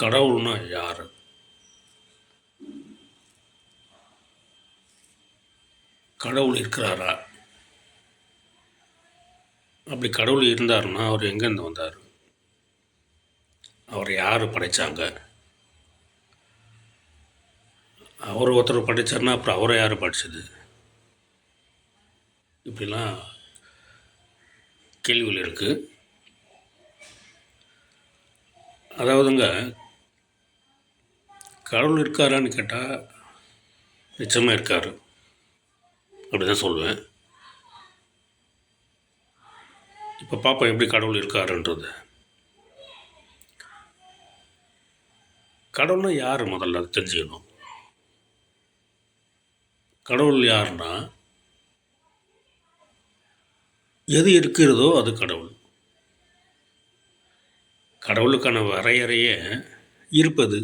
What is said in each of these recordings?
கடவுள்னா யார்? கடவுள் இருக்கிறாரா? அப்படி கடவுள் இருந்தாருன்னா அவர் எங்கேருந்து வந்தார்? அவர் யார் படைத்தாங்க அவர் ஒருத்தர் படித்தார்னா அப்புறம் அவரை யார் படிச்சது? இப்படிலாம் கேள்விகள் இருக்குது அதாவதுங்க கடவுள் இருக்காரான்னு கேட்டால் நிச்சயமாக இருக்கார். அப்படி தான் சொல்லுவேன் இப்போ பார்ப்போம் எப்படி கடவுள் இருக்காருன்றது. கடவுள்னா யார் முதல்ல? அது தெரிஞ்சுக்கணும். கடவுள் யாருன்னா எது இருக்கிறதோ அது கடவுள். கடவுளுக்கான வரையறையே இருப்பது.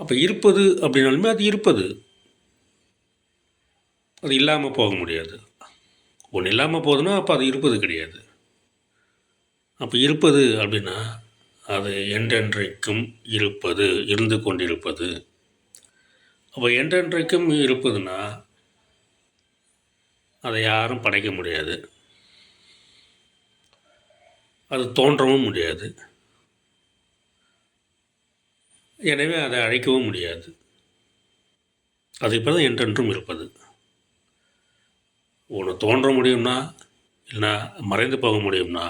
அப்போ இருப்பது அப்படின்னாலுமே அது இருப்பது. அது இல்லாமல் போக முடியாது. ஒன்று இல்லாமல் போகுதுன்னா அப்போ அது இருப்பது கிடையாது. அப்போ இருப்பது அப்படின்னா அது என்றென்றைக்கும் இருப்பது இருந்து கொண்டிருப்பது. அப்போ என்றென்றைக்கும் இருப்பதுன்னா அதை யாரும் படைக்க முடியாது. அது தோன்றவும் முடியாது. எனவே அதை அழைக்கவும் முடியாது. அது இப்போ தான் என்றென்றும் இருப்பது. ஒன்று தோன்ற முடியும்னா இல்லைனா மறைந்து போக முடியும்னா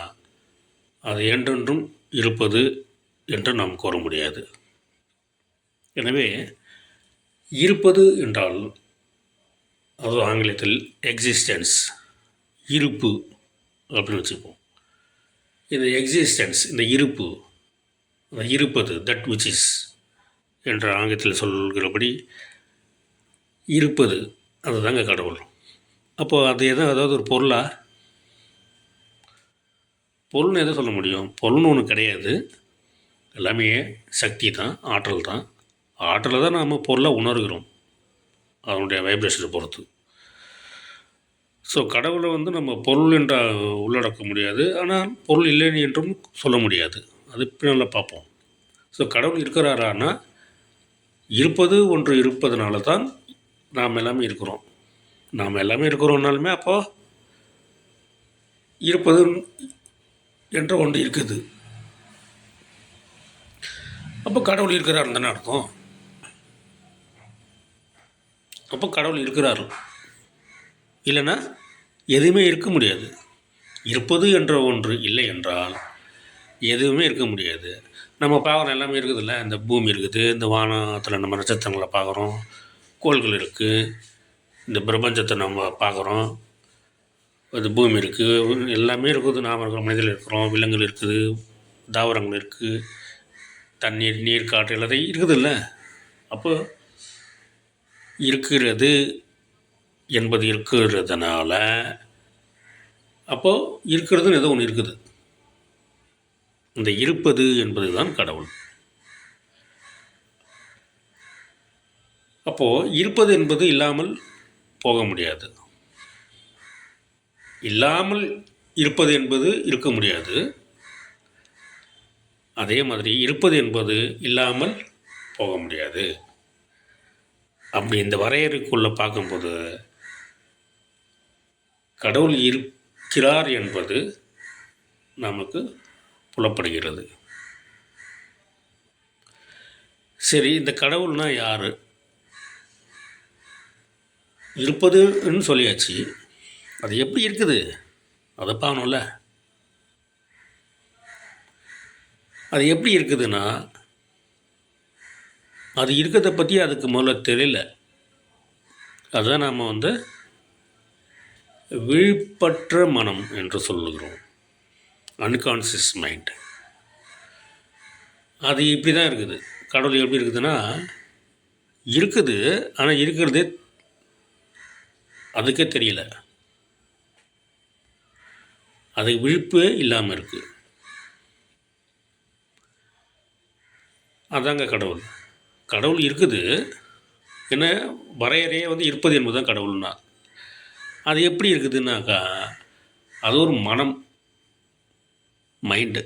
அது என்றென்றும் இருப்பது என்று நாம் கூற முடியாது. எனவே இருப்பது என்றால் அது ஆங்கிலத்தில் எக்ஸிஸ்டன்ஸ் இருப்பு அப்படின்னு வச்சுப்போம். இந்த எக்ஸிஸ்டன்ஸ் இந்த இருப்பு இருப்பது தட் விச் இஸ் என்ற ஆங்கிலத்தில் சொல்கிறபடி இருப்பது அதுதாங்க கடவுள். அப்போது அது எதோ அதாவது ஒரு பொருளா? பொருள்னு எதை சொல்ல முடியும்? பொருள்னு ஒன்று கிடையாது. எல்லாமே சக்தி தான் ஆற்றல் தான். ஆற்றலை தான் நாம் பொருளாக உணர்கிறோம் அதனுடைய வைப்ரேஷனை பொறுத்து. ஸோ கடவுளை வந்து நம்ம பொருள் என்றால் உள்ளடக்க முடியாது. ஆனால் பொருள் இல்லை என்றும் சொல்ல முடியாது. அது பின்னால் பார்ப்போம். ஸோ கடவுள் இருக்கிறாரான்னா இருப்பது ஒன்று இருப்பதனால தான் நாம் எல்லாமே இருக்கிறோம். நாம் எல்லாமே இருக்கிறோம்னாலுமே அப்போது இருப்பது என்ற ஒன்று இருக்குது. அப்போ கடவுள் இருக்கிறார் தானே அர்த்தம். அப்போ கடவுள் இருக்கிறார். இல்லைன்னா எதுவுமே இருக்க முடியாது. இருப்பது என்ற ஒன்று இல்லை என்றால் எதுவுமே இருக்க முடியாது. நம்ம பார்க்குறோம் எல்லாமே இருக்குதுல்ல. இந்த பூமி இருக்குது இந்த வானத்தில் நம்ம நட்சத்திரங்களை பார்க்குறோம் கோள்கள் இருக்குது இந்த பிரபஞ்சத்தை நம்ம பார்க்குறோம் இந்த பூமி இருக்குது எல்லாமே இருக்குது. நாம் இருக்கிற மனிதர்கள் இருக்கிறோம் விலங்குகள் இருக்குது தாவரங்கள் இருக்குது தண்ணீர் நீர் காற்று எல்லாத்தையும் இருக்குதுல்ல. அப்போ இருக்கிறது என்பது இருக்கிறதுனால அப்போது இருக்கிறதுன்னு ஏதோ ஒன்று இருக்குது. இந்த இருப்பது என்பது தான் கடவுள். அப்போது இருப்பது என்பது இல்லாமல் போக முடியாது. இல்லாமல் இருப்பது என்பது இருக்க முடியாது. அதே மாதிரி இருப்பது என்பது இல்லாமல் போக முடியாது. அப்படி இந்த வரையறைக்குள்ளே பார்க்கும்போது கடவுள் இருக்கிறார் என்பது நமக்கு புலப்படுகிறது. சரி இந்த கடவுள்னா யார்? இருப்பதுன்னு சொல்லியாச்சு. அது எப்படி இருக்குது? அதை பார்க்கணும்ல. அது எப்படி இருக்குதுன்னா அது இருக்கிறத பற்றி அதுக்கு முதல்ல தெரியல. அதுதான் நாம் வந்து விழிப்பற்ற மனம் என்று சொல்லுகிறோம். அன்கான்சியஸ் மைண்ட் அது இப்படி தான் இருக்குது. கடவுள் எப்படி இருக்குதுன்னா இருக்குது ஆனால் இருக்கிறதே அதுக்கே தெரியல. அது விழிப்பே இல்லாமல் இருக்குது அதாங்க கடவுள். கடவுள் இருக்குது. என்ன வரையறையே வந்து இருப்பது என்பது தான் கடவுள்னா. அது எப்படி இருக்குதுன்னாக்கா அது ஒரு மனம். மைண்டு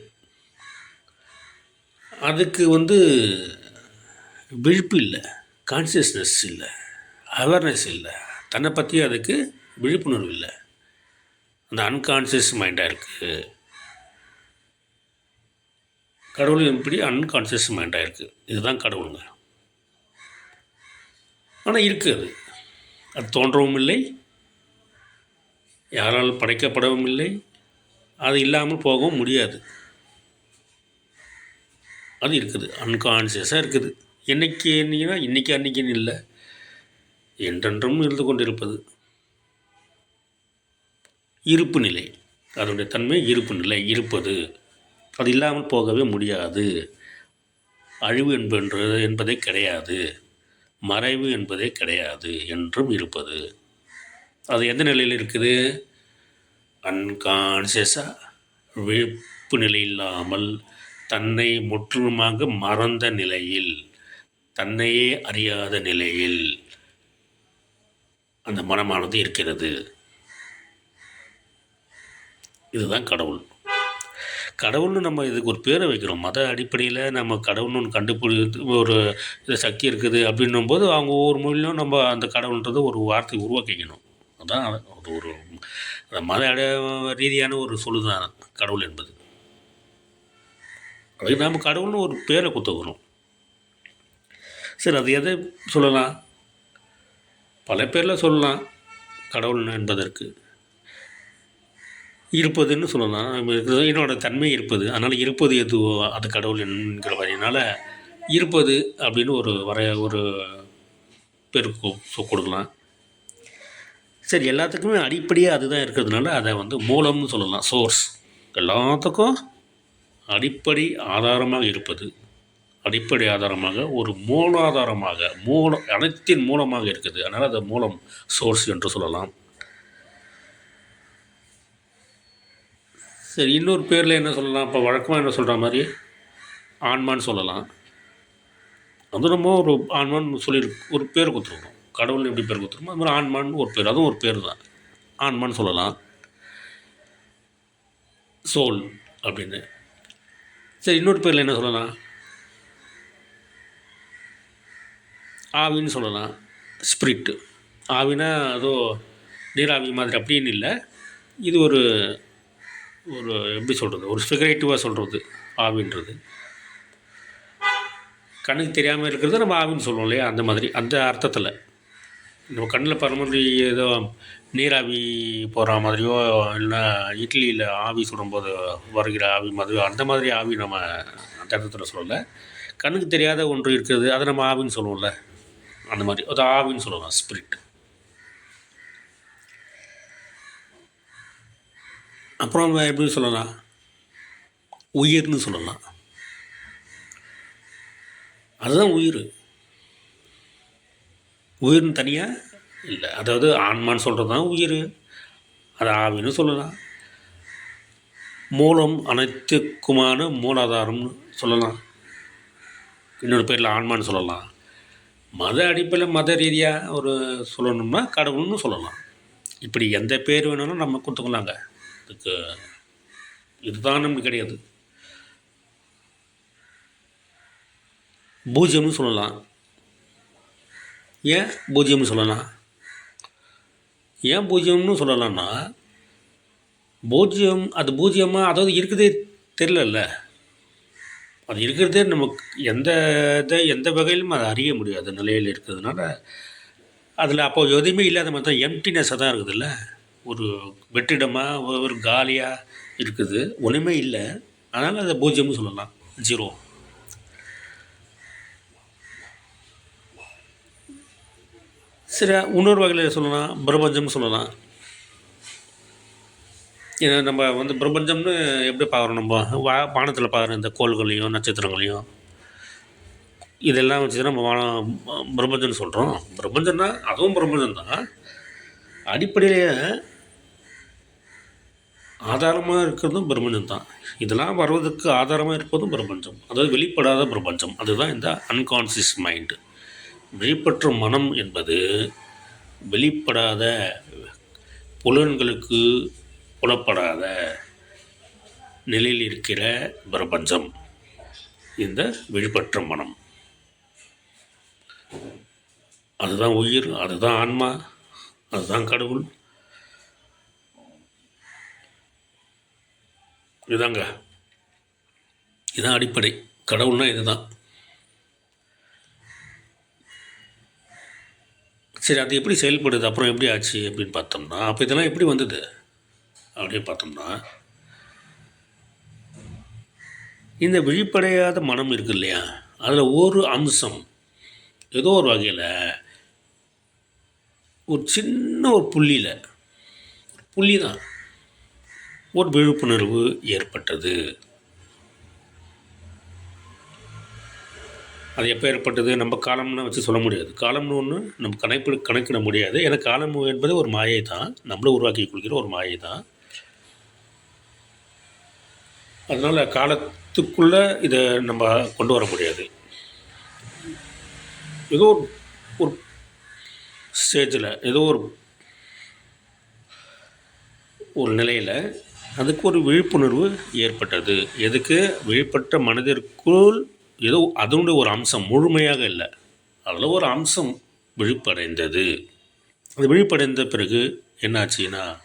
அதுக்கு வந்து விழிப்பு இல்லை கான்சியஸ்னஸ் இல்லை அவேர்னஸ் இல்லை. தன்னை பற்றி அதுக்கு விழிப்புணர்வு இல்லை. அந்த அன்கான்சியஸ் மைண்டாக இருக்குது கடவுள் எப்படி அன்கான்சியஸ் மைண்டாக இருக்குது இதுதான் கடவுளுங்க. ஆனால் இருக்குது அது. அது தோன்றவும் இல்லை. யாரால் படைக்கப்படவும் இல்லை. அது இல்லாமல் போகவும் முடியாது. அது இருக்குது. அன்கான்சியஸாக இருக்குது. என்னைக்கு என்னைக்குன்னா இன்றைக்கி அன்றைக்கின்னு இல்லை. என்றென்றும் இருந்து கொண்டிருப்பது. இருப்பு நிலை. அதனுடைய தன்மை இருப்பு நிலை. இருப்பது. அது இல்லாமல் போகவே முடியாது. அழிவு என்பது என்பதே கிடையாது. மறைவு என்பதே கிடையாது. என்றும் இருப்பது. அது எந்த நிலையில் இருக்குது? அன்கான்சியஸாக விழிப்பு நிலை இல்லாமல் தன்னை முற்றிலுமாக மறந்த நிலையில் தன்னையே அறியாத நிலையில் அந்த மனமானது இருக்கிறது. இதுதான் கடவுள். கடவுள்னு நம்ம இதுக்கு ஒரு பேரை வைக்கிறோம். மத அடிப்படையில் நம்ம கடவுள்னு ஒன்று கண்டுபிடி ஒரு இது சக்தி இருக்குது அப்படின்னும் போது அவங்க ஒவ்வொரு மொழியிலும் நம்ம அந்த கடவுள்ன்றது ஒரு வார்த்தை உருவாக்கிக்கணும். அதுதான் அது ஒரு மத ரீதியான ஒரு சொல்லு தான் கடவுள் என்பது. அதுக்கு நாம் கடவுள்னு ஒரு பேரை குத்துக்கணும் சரி அது எதை சொல்லலாம்? பல பேரில் சொல்லலாம் கடவுள் என்பதற்கு. இருப்பதுன்னு சொல்லலாம். என்னோட தன்மை இருப்பது. அதனால் இருப்பது எதுவோ அது கடவுள் என்கிற வரையினால் இருப்பது அப்படின்னு ஒரு வரைய ஒரு பேர் கு- சொ- கொடுக்கலாம். சரி எல்லாத்துக்குமே அடிப்படையாக அதுதான் இருக்கிறதுனால அதை வந்து மூலம்னு சொல்லலாம். சோர்ஸ் எல்லாத்துக்கும் அடிப்படை ஆதாரமாக இருப்பது. அடிப்படை ஆதாரமாக ஒரு மூலாதாரமாக மூலம் அனைத்தின் மூலமாக இருக்குது. அதனால் அதை மூலம் சோர்ஸ் என்று சொல்லலாம். சரி இன்னொரு பேரில் என்ன சொல்லலாம்? இப்போ வழக்கமாக என்ன சொல்கிற மாதிரி? ஆன்மான்னு சொல்லலாம். அது நம்ம ஒரு ஆன்மான்னு சொல்லி ஒரு பேர் கொடுத்துருக்கோம். கடவுள் எப்படி பேர் கொடுத்துருமோ அது மாதிரி ஆன்மான்னு ஒரு பேர் அதுவும் ஒரு பேர் தான். ஆன்மான்னு சொல்லலாம். சோல் அப்படின்னு. சரி இன்னொரு பேரில் என்ன சொல்லலாம்? ஆவின்னு சொல்லலாம். ஸ்பிரிட்டு ஆவினா ஏதோ நீராவி மாதிரி அப்படின்னு இல்லை. இது ஒரு ஒரு எப்படி சொல்கிறது ஒரு ஃபிகரேட்டிவாக சொல்கிறது ஆவின்றது. கண்ணுக்கு தெரியாமல் இருக்கிறது நம்ம ஆவின்னு சொல்லுவோம் இல்லையா? அந்த மாதிரி அந்த அர்த்தத்தில். நம்ம கண்ணில் பார்க்குற ஏதோ நீராவி போகிற மாதிரியோ இல்லைன்னா இட்லியில் ஆவி சுடும்போது வருகிற ஆவி மாதிரியோ அந்த மாதிரி ஆவி நம்ம அந்த இடத்துல சொல்லலை. கண்ணுக்கு தெரியாத ஒன்று இருக்குது அதை நம்ம ஆவின்னு சொல்லுவோம்ல. அந்த மாதிரி அது ஆவின்னு சொல்லலாம் ஸ்பிரிட் அப்புறம் வேற எப்படி சொல்லலாம்? உயிர்னு சொல்லலாம். அதுதான் உயிர். உயிர்னு தனியாக இல்லை. அதாவது ஆன்மான்னு சொல்கிறது தான் உயிர். அது ஆவின்னு சொல்லலாம். மூலம் அனைத்துக்குமான மூலாதாரம்னு சொல்லலாம். இன்னொரு பேரில் ஆன்மான்னு சொல்லலாம். மத அடிப்படையில் மத ரீதியாக ஒரு சொல்லணும்னா கடவுள்னு சொல்லலாம். இப்படி எந்த பேர் வேணாலும் நம்ம கொடுத்துக்கலாங்க. இதுக்கு இதுதான் நமக்கு கிடையாது. பூஜ்யம்னு சொல்லலாம். ஏன் பூஜ்ஜியம்னு சொல்லலாம் ஏன் பூஜ்ஜியம்னு சொல்லலாம்னா பூஜ்ஜியம் அது பூஜ்ஜியமாக அதாவது இருக்குதே தெரிலல்ல அது இருக்கிறதே நமக்கு எந்த இதை எந்த வகையிலும் அதை அறிய முடியாத நிலையில் இருக்கிறதுனால அதில் அப்போ எதுவுமே இல்லாத மாதிரி தான் எம்டினஸ்ஸாக தான் இருக்குதுல்ல. ஒரு வெற்றிடமாக ஒரு- ஒரு காலியாக இருக்குது. ஒன்றுமே இல்லை. அதனால் அதை பூஜ்ஜியம்னு சொல்லலாம். ஜீரோ. சரி இன்னொரு வகையில் சொல்லலாம் பிரபஞ்சம்னு சொல்லலாம். ஏன்னா நம்ம வந்து பிரபஞ்சம்னு எப்படி பார்க்குறோம் நம்ம? வா வானத்தில் பார்க்குற இந்த கோள்களையும் நட்சத்திரங்களையும் இதெல்லாம் வச்சு நம்ம வானம் பிரபஞ்சம்னு சொல்கிறோம் பிரபஞ்சம்னா அதுவும் பிரபஞ்சம் தான். அடிப்படையிலேயே ஆதாரமாக இருக்கிறதும் பிரபஞ்சம் தான். இதெல்லாம் வர்றதுக்கு ஆதாரமாக இருப்பதும் பிரபஞ்சம். அதாவது வெளிப்படாத பிரபஞ்சம். அதுதான் இந்த அன்கான்சியஸ் மைண்டு வெளிப்பற்றும் மனம் என்பது வெளிப்படாத புலன்களுக்கு புலப்படாத நிலையில் இருக்கிற பிரபஞ்சம். இந்த வெளிப்பற்றும் மனம். அதுதான் உயிர் அதுதான் ஆன்மா அதுதான் கடவுள். இதுதாங்க இதுதான் அடிப்படை. கடவுள்னா இதுதான். சரி அது எப்படி செயல்படுது? அப்புறம் எப்படி ஆச்சு? அப்படின்னு பார்த்தோம்னா அப்போ இதெல்லாம் எப்படி வந்தது? அப்படின்னு பார்த்தோம்னா இந்த விழிப்படையாத மனம் இருக்கு இல்லையா? அதில் ஒரு அம்சம் ஏதோ ஒரு வகையில் ஒரு சின்ன ஒரு புள்ளியில் புள்ளி தான். ஒரு விழிப்புணர்வு ஏற்பட்டது. அது எப்போ ஏற்பட்டது? நம்ம காலம்னு வச்சு சொல்ல முடியாது. காலம்னு ஒன்று நம்ம கணக்கு கணக்கிட முடியாது. ஏன்னா காலம் என்பது ஒரு மாயை தான். நம்மளும் உருவாக்கி கொள்கிற ஒரு மாயை தான். அதனால் காலத்துக்குள்ளே இதை நம்ம கொண்டு வர முடியாது. ஏதோ ஒரு ஒரு ஸ்டேஜில் ஏதோ ஒரு ஒரு நிலையில் அதுக்கு ஒரு விழிப்புணர்வு ஏற்பட்டது. எதுக்கு? விழிப்பட்ட மனதிற்குள் ஏதோ அதனுடைய ஒரு அம்சம் முழுமையாக இல்லை. அதில் ஒரு அம்சம் விழிப்படைந்தது. அது விழிப்படைந்த பிறகு என்னாச்சுன்னா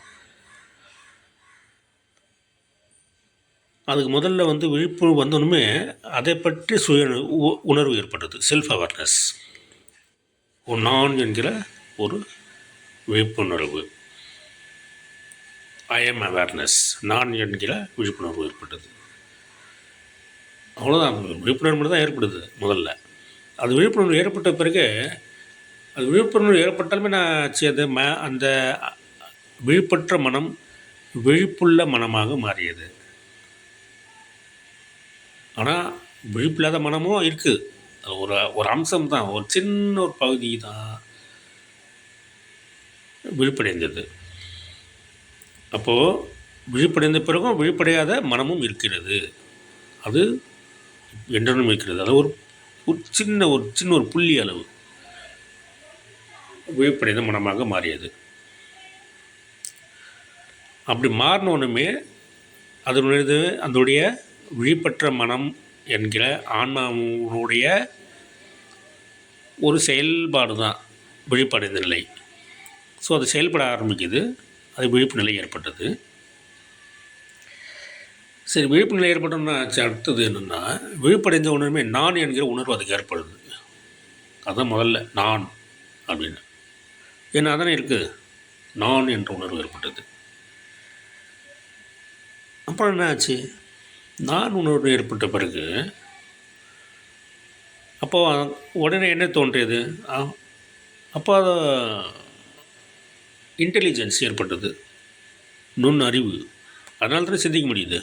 அதுக்கு முதல்ல வந்து விழிப்புணர்வு வந்தோன்னுமே அதை பற்றி சுய உ- உணர்வு ஏற்பட்டது செல்ஃப் அவேர்னஸ் நான் என்கிற ஒரு விழிப்புணர்வு. ஐ எம் அவேர்னஸ் நான் என்கிற விழிப்புணர்வு ஏற்பட்டது. அவ்வளோதான் விழிப்புணர்வு தான் ஏற்படுது முதல்ல. அது விழிப்புணர்வு ஏற்பட்ட பிறகு அது விழிப்புணர்வு ஏற்பட்டாலுமே நான் ஆச்சு? அது ம அந்த விழிப்பற்ற மனம் விழிப்புள்ள மனமாக மாறியது. ஆனால் விழிப்பில்லாத மனமும் இருக்குது அது ஒரு ஒரு அம்சம் தான். ஒரு சின்ன ஒரு பகுதி தான் விழிப்படைந்தது. அப்போது விழிப்படைந்த பிறகும் விழிப்படையாத மனமும் இருக்கிறது. அது என்றும் இருக்கிறது. அது ஒரு ஒரு சின்ன ஒரு சின்ன ஒரு புள்ளி அளவு விழிப்படைந்த மனமாக மாறியது. அப்படி மாறின அதனுடைய அதனுடைய விழிப்பற்ற மனம் என்கிற ஆன்மாவுடைய ஒரு செயல்பாடு தான் விழிப்படைந்த நிலை. ஸோ அது செயல்பட ஆரம்பிக்குது. அது விழிப்பு நிலை ஏற்பட்டது. சரி விழிப்பு நிலை ஏற்பட்டோம்னா ஆச்சு அடுத்தது என்னென்னா விழிப்படைந்த உணர்வுமே நான் என்கிற உணர்வு அதுக்கு ஏற்படுது. அதுதான் முதல்ல நான் அப்படின்னு. ஏன்னா அதானே இருக்குது நான் என்ற உணர்வு ஏற்பட்டது. அப்புறம் என்ன ஆச்சு? நான் உணர்வு ஏற்பட்ட பிறகு அப்போ உடனே என்ன தோன்றியது? அப்போ அதை இன்டெலிஜென்ஸ் ஏற்பட்டது. நுண் அறிவு அதனால தானே சிந்திக்க முடியுது.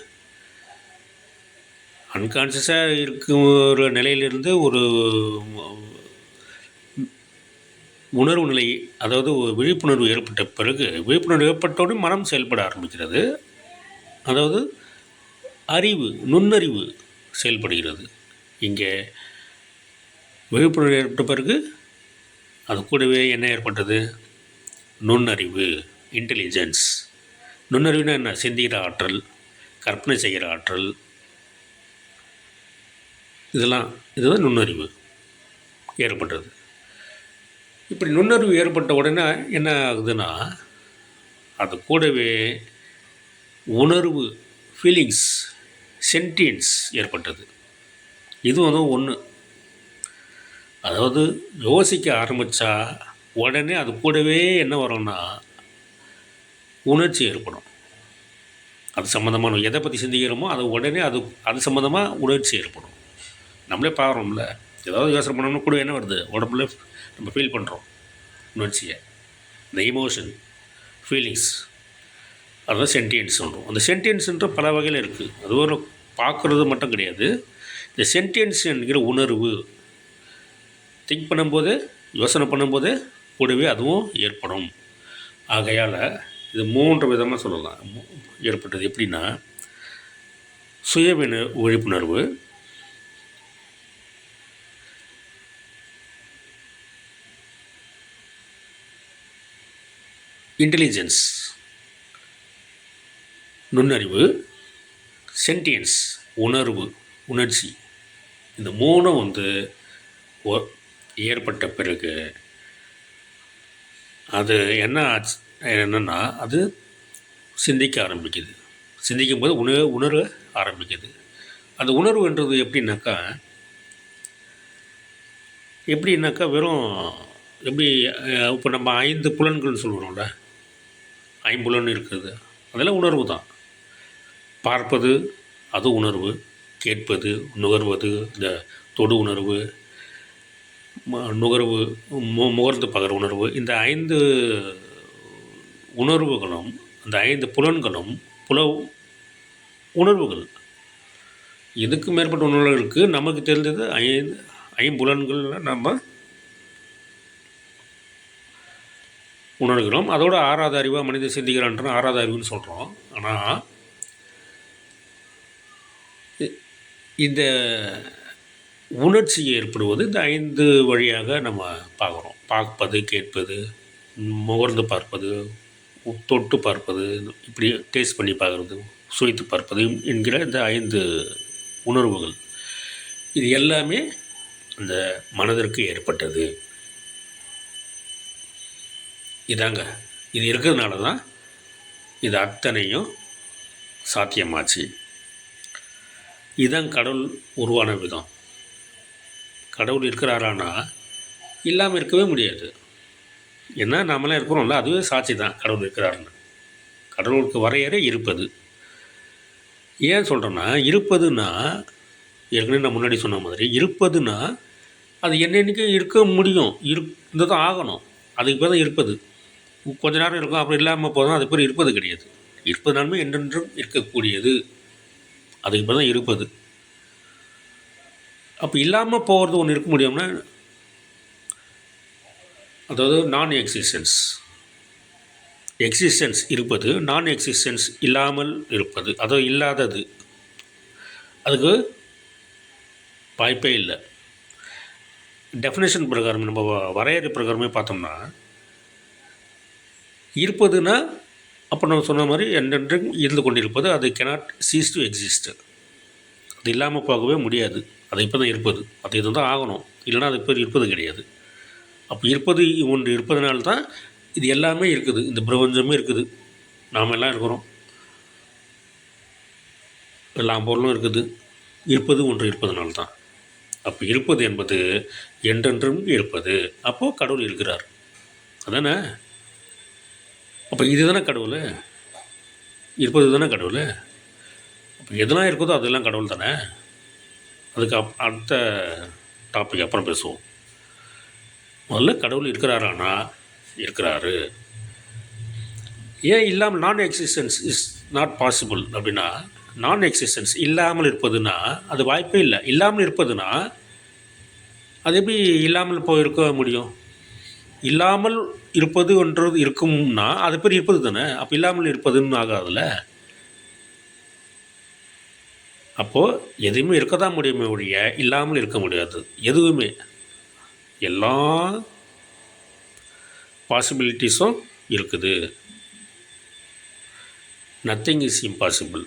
அன்கான்சியஸாக இருக்கும் ஒரு நிலையிலிருந்து ஒரு உணர்வு நிலை அதாவது விழிப்புணர்வு ஏற்பட்ட பிறகு விழிப்புணர்வு ஏற்பட்டோடு மனம் செயல்பட ஆரம்பிக்கிறது. அதாவது அறிவு நுண்ணறிவு செயல்படுகிறது. இங்கே விழிப்புணர்வு ஏற்பட்ட பிறகு அது கூடவே என்ன ஏற்பட்டது? நுண்ணறிவு இன்டெலிஜென்ஸ் நுண்ணறிவுனா என்ன? சிந்திக்கிற ஆற்றல் கற்பனை செய்கிற ஆற்றல் இதெல்லாம் இதுதான் நுண்ணறிவு ஏற்பட்டது. இப்படி நுண்ணறிவு ஏற்பட்ட உடனே என்ன ஆகுதுன்னா அது கூடவே உணர்வு ஃபீலிங்ஸ் சென்டியன்ஸ் ஏற்பட்டது. இதுவும் அதுவும் ஒன்று அதாவது யோசிக்க ஆரம்பித்தா உடனே அது கூடவே என்ன வரும்னா உணர்ச்சி ஏற்படும். அது சம்மந்தமான எதை பற்றி சிந்திக்கிறோமோ அது உடனே அது அது சம்மந்தமாக உணர்ச்சி ஏற்படும். நம்மளே பார்க்குறோம்ல ஏதாவது யோசனை பண்ணோம்னா கூட என்ன வருது? உடம்புல நம்ம ஃபீல் பண்ணுறோம் உணர்ச்சியை. இந்த எமோஷன் ஃபீலிங்ஸ் அதுதான் சென்டியன்ஸ் சொல்கிறோம் அந்த சென்டியன்ஸுன்ற பல வகையில் இருக்குது அது ஒரு பார்க்குறது மட்டும் கிடையாது. இந்த சென்டியன்ஸ் என்கிற உணர்வு திங்க் பண்ணும்போது யோசனை பண்ணும்போது கூடவே அதுவும் ஏற்படும். ஆகையால் இது மூன்று விதமாக சொல்லலாம். ஏற்பட்டது எப்படின்னா சுய விண- விழிப்புணர்வு இன்டெலிஜென்ஸ் நுண்ணறிவு சென்டியன்ஸ் உணர்வு உணர்ச்சி இந்த மூணும் வந்து ஏற்பட்ட பிறகு அது என்ன ஆச்சு என்னென்னா அது சிந்திக்க ஆரம்பிக்குது. சிந்திக்கும் போது உணர உணர ஆரம்பிக்குது. அந்த உணர்வுன்றது எப்படின்னாக்கா எப்படின்னாக்கா வெறும் எப்படி இப்போ நம்ம ஐந்து புலன்கள்னு சொல்லுவோம்ல ஐம்புலன் இருக்குது அதெல்லாம் உணர்வு தான். பார்ப்பது அது உணர்வு. கேட்பது நுகர்வது இந்த தொடு உணர்வு ம- நுகர்வு மு முகர்ந்து பகர் உணர்வு இந்த ஐந்து உணர்வுகளும் அந்த ஐந்து புலன்களும் புல உணர்வுகள். இதுக்கு மேற்பட்ட உணர்வுகளுக்கு நமக்கு தெரிஞ்சது ஐந்து ஐம்புலன்களில் நம்ம உணர்கிறோம். அதோட ஆறாத அறிவாக மனித சிந்திக்கிறான்ற ஆறாத அறிவுன்னு சொல்கிறோம் ஆனால் இந்த உணர்ச்சி ஏற்படுவது இந்த ஐந்து வழியாக நம்ம பார்க்குறோம். பார்ப்பது கேட்பது முகர்ந்து பார்ப்பது தொட்டு பார்ப்பது இப்படி டேஸ்ட் பண்ணி பார்க்குறது சுவைத்து பார்ப்பது என்கிற இந்த ஐந்து உணர்வுகள். இது எல்லாமே அந்த மனதிற்கு ஏற்பட்டது. இதாங்க. இது இருக்கிறதுனால தான் இது அத்தனையும் சாத்தியமாச்சு. இதுதான் கடவுள் உருவான விதம். கடவுள் இருக்கிறாரானா? இல்லாமல் இருக்கவே முடியாது. ஏன்னா நாமெல்லாம் இருக்கிறோம்ல அதுவே சாட்சி தான் கடவுள் இருக்கிறாருன்னு. கடவுளுக்கு வரையறை இருப்பது. ஏன் சொல்கிறேன்னா இருப்பதுன்னா ஏற்கனவே நான் முன்னாடி சொன்ன மாதிரி இருப்பதுன்னா அது என்னென்னைக்கும் இருக்க முடியும். இருந்து தான் ஆகணும். அதுக்கு பேர் தான் இருப்பது. கொஞ்ச நேரம் இருக்கும் அப்புறம் இல்லாமல் போதும் அது பேர் இருப்பது கிடையாது. இருப்பது நன்மை என்றென்றும் இருக்கக்கூடியது. அதுக்கு இப்போ தான் இருப்பது. அப்போ இல்லாமல் போகிறது ஒன்று இருக்க முடியும்னா அதாவது நான் எக்ஸிஸ்டன்ஸ் எக்ஸிஸ்டன்ஸ் இருப்பது நான் எக்ஸிஸ்டன்ஸ் இல்லாமல் இருப்பது. அதோ இல்லாதது. அதுக்கு வாய்ப்பே இல்லை. டெஃபினேஷன் பிரகாரம் நம்ம வரையறை பிரகாரமே பார்த்தோம்னா இருப்பதுன்னா அப்போ நம்ம சொன்ன மாதிரி என்றென்றும் இருந்து கொண்டிருப்பது அது கெனாட் சீஸ் டு எக்ஸிஸ்ட் அது இல்லாமல் போகவே முடியாது. அது இப்போ தான் இருப்பது. அது தான் ஆகணும். இல்லைன்னா அது இப்போ இருப்பது கிடையாது. அப்போ இருப்பது ஒன்று இருப்பதனால தான் இது எல்லாமே இருக்குது. இந்த பிரபஞ்சமே இருக்குது. நாம் எல்லாம் இருக்கிறோம். எல்லா பொருளும் இருக்குது. இருப்பது ஒன்று இருப்பதனால தான். அப்போ இருப்பது என்பது என்றென்றும் இருப்பது. அப்போது கடவுள் இருக்கிறார். அதானே? அப்போ இதுதானே கடவுள்? இருப்பது தானே கடவுள்? அப்போ எதெல்லாம் இருக்குதோ அதெல்லாம் கடவுள் தானே? அதுக்கு அப் அடுத்த டாபிக் அப்புறம் பேசுவோம். முதல்ல கடவுள் இருக்கிறாரானா? இருக்கிறாரு. ஏன் இல்லாமல் நான் எக்ஸிஸ்டன்ஸ் இஸ் நாட் பாசிபிள் அப்படின்னா நான் எக்ஸிஸ்டன்ஸ் இல்லாமல் இருப்பதுன்னா அது வாய்ப்பே இல்லை. இல்லாமல் இருப்பதுன்னா அது எப்படி இல்லாமல் போயிருக்க முடியும்? இல்லாமல் இருப்பது ஒன்றது இருக்கும்னா அது பேர் இருப்பது தானே? அப்போ இல்லாமல் இருப்பதுன்னு ஆகாதுல்ல? அப்போது எதுவுமே இருக்க தான் முடியுமே ஒழிய இல்லாமல் இருக்க முடியாது. எதுவுமே. எல்லா பாசிபிலிட்டிஸும் இருக்குது. நத்திங் இஸ் இம்பாசிபிள்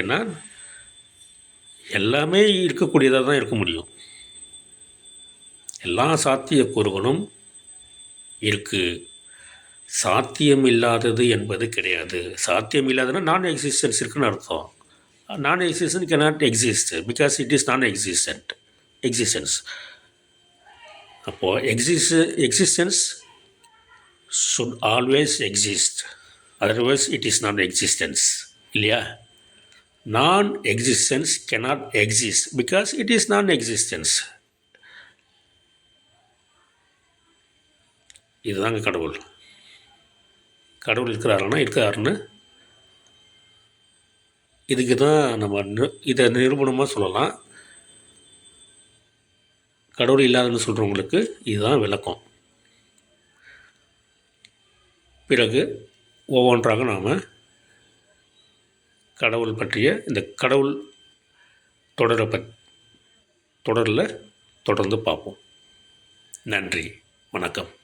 ஏன்னா எல்லாமே இருக்கக்கூடியதாக தான் இருக்க முடியும். எல்லா சாத்தியக்கூறுகளும் இருக்குது சாத்தியம் இல்லாதது என்பது கிடையாது. சாத்தியம் இல்லாததுன்னா நான் எக்ஸிஸ்டன்ஸ் இருக்குன்னு அர்த்தம். நான் existence can not exist because it is non existent existence அப்போது exists existence should always exist otherwise it is non existence இல்லையா? Non existence cannot exist because it is non existence இதுதாங்க கடவுள். கடவுள் இருக்கிறாருன்னா இருக்கிறாருன்னு இதுக்கு தான் நம்ம நி- இதை நிரூபணமாக சொல்லலாம். கடவுள் இல்லாதன்னு சொல்கிறவங்களுக்கு இதுதான் விளக்கம். பிறகு ஒவ்வொன்றாக நாம் கடவுள் பற்றிய இந்த கடவுள் தொடரை ப தொடரில் தொடர்ந்து பார்ப்போம். நன்றி. வணக்கம்.